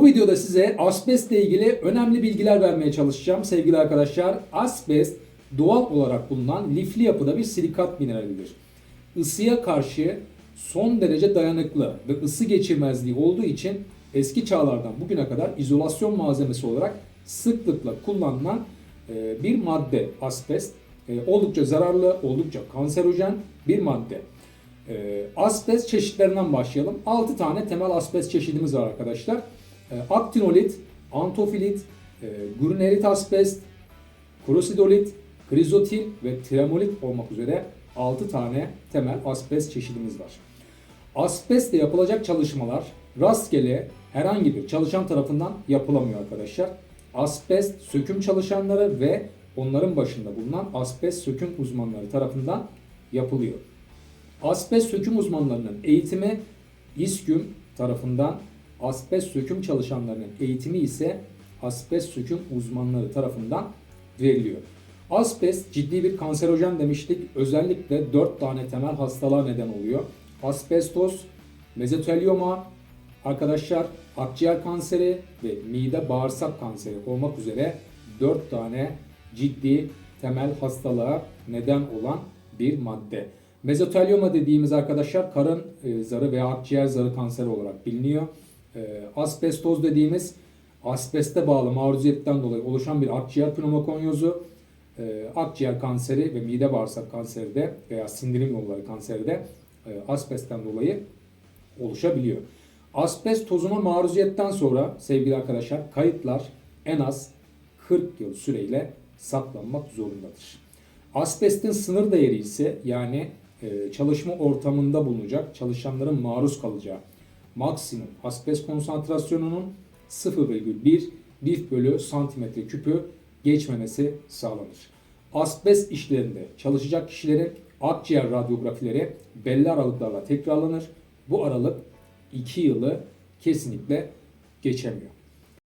Bu videoda size asbest ile ilgili önemli bilgiler vermeye çalışacağım sevgili arkadaşlar. Asbest doğal olarak bulunan lifli yapıda bir silikat mineralidir. Isıya karşı son derece dayanıklı ve ısı geçirmezliği olduğu için eski çağlardan bugüne kadar izolasyon malzemesi olarak sıklıkla kullanılan e, bir madde asbest. E, Oldukça zararlı, oldukça kanserojen bir madde. E, asbest çeşitlerinden başlayalım. 6 tane temel asbest çeşidimiz var arkadaşlar. E, aktinolit, antofilit, e, grunerit asbest, krosidolit, krizotil ve tremolit olmak üzere 6 tane temel asbest çeşidimiz var. Asbestle yapılacak çalışmalar rastgele herhangi bir çalışan tarafından yapılamıyor arkadaşlar. Asbest söküm çalışanları ve onların başında bulunan asbest söküm uzmanları tarafından yapılıyor. Asbest söküm uzmanlarının eğitimi İSKÜM tarafından, asbest söküm çalışanlarının eğitimi ise asbest söküm uzmanları tarafından veriliyor. Asbest ciddi bir kanserojen demiştik. Özellikle 4 tane temel hastalığa neden oluyor. Asbestos, mezotelioma, arkadaşlar akciğer kanseri ve mide bağırsak kanseri olmak üzere 4 tane ciddi temel hastalığa neden olan bir madde. Mezotelioma dediğimiz arkadaşlar karın e, zarı veya akciğer zarı kanseri olarak biliniyor. E, asbestoz dediğimiz asbeste bağlı maruziyetten dolayı oluşan bir akciğer pneumokonyozu, e, akciğer kanseri ve mide bağırsak kanseri de veya sindirim yolları kanseri de e, asbestten dolayı oluşabiliyor. Asbest tozuna maruziyetten sonra sevgili arkadaşlar kayıtlar en az 40 yıl süreyle saklanmak zorundadır. Asbestin sınır değeri ise yani e, çalışma ortamında bulunacak çalışanların maruz kalacağı maksimum asbest konsantrasyonunun 0,1 bif bölü santimetre küpü geçmemesi sağlanır. Asbest işlerinde çalışacak kişilerin akciğer radyografileri belli aralıklarla tekrarlanır. Bu aralık 2 yılı kesinlikle geçemiyor.